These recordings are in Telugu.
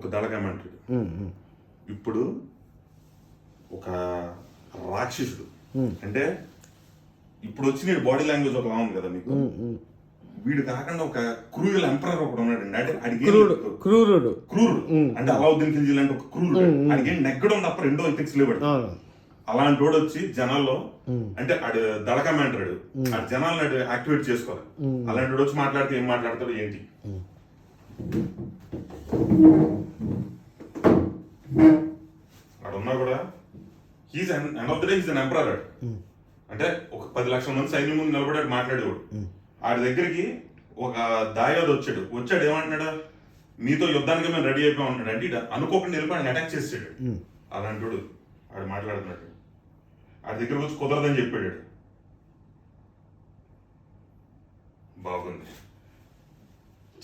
ఒక దళకమంటాడు ఇప్పుడు ఒక రాక్షసుడు. అంటే ఇప్పుడు వచ్చిన బాడీ లాంగ్వేజ్ ఒకలా ఉంది కదా మీకు? వీడు కాకుండా ఒక క్రూయల్ ఎంపరర్ ఒకడు ఉన్నాడు. అంటే అడిగి క్రూరుడు క్రూరుడు. అంటే అలావుద్దీన్ ఖిల్జీ లాంటి ఒక క్రూరుడు. అడిగి నెగ్గడం తప్ప రెండో ఎథిక్స్ లేవాడు అలాంటి వాడు వచ్చి జనాల్లో అంటే ఆడు దళకమంటాడు ఆ జనాలను యాక్టివేట్ చేసుకోవాలి. అలాంటి వాడు వచ్చి మాట్లాడితే ఏం మాట్లాడతాడు ఏంటి? ఉన్నా కూడా he's end of the day he's an emperor అంటే ఒక పది లక్షల మంది సైన్యం ముందు నిలబడాడు మాట్లాడేవాడు. ఆడి దగ్గరికి ఒక దాయోద్ వచ్చాడు. వచ్చాడు ఏమంటున్నాడు? మీతో యుద్ధానికి మేము రెడీ అయిపోయి ఉంటున్నాడు అంటే అనుకోకుండా వెళ్ళిపోయి అటాక్ చేసాడు అలాంటి వాడు ఆడు మాట్లాడుతున్నాడు. ఆడి దగ్గరకు వచ్చి కుదరదని చెప్పాడు. బాగుంది.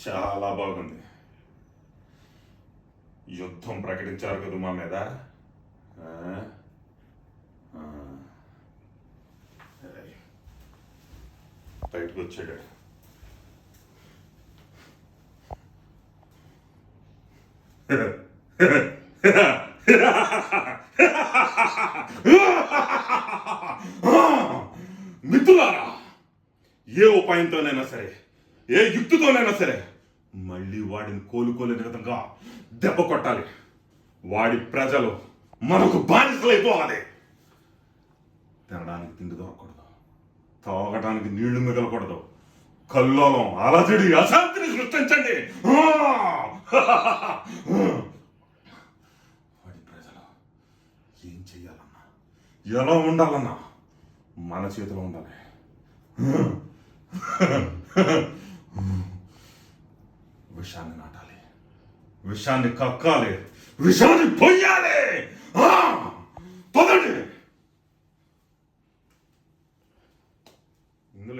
చాలా బాగుంది. యుద్ధం ప్రకటించారు కదా మా మీద ఆ? ఆ. ఏయ్. బయటకు వచ్చాడు. మిత్రులారా ఏ ఉపాయంతోనైనా సరే ఏ యుక్తితోనైనా సరే మళ్ళీ వాడిని కోలుకోలేని విధంగా దెబ్బ కొట్టాలి. వాడి ప్రజలు మనకు బానిసలైపోవాలి. తినడానికి తిండి దొరకకూడదు. తాగడానికి నీళ్ళు మిగలకూడదు. కల్లోలం అలజడి అశాంతిని సృష్టించండి. వాడి ప్రజలు ఏం చెయ్యాలన్నా? ఎలా ఉండాలన్నా? మన చేతిలో ఉండాలి. విషాన్ని నాటాలి. విషాన్ని కక్కాలి. విషాన్ని పొయ్యాలి. పదండి.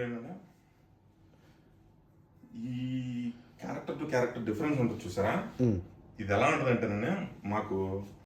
ఏంటంటే ఈ క్యారెక్టర్ టు క్యారెక్టర్ డిఫరెన్స్ ఉంటుంది చూసారా? ఇది ఎలా ఉంటుంది అంటే మాకు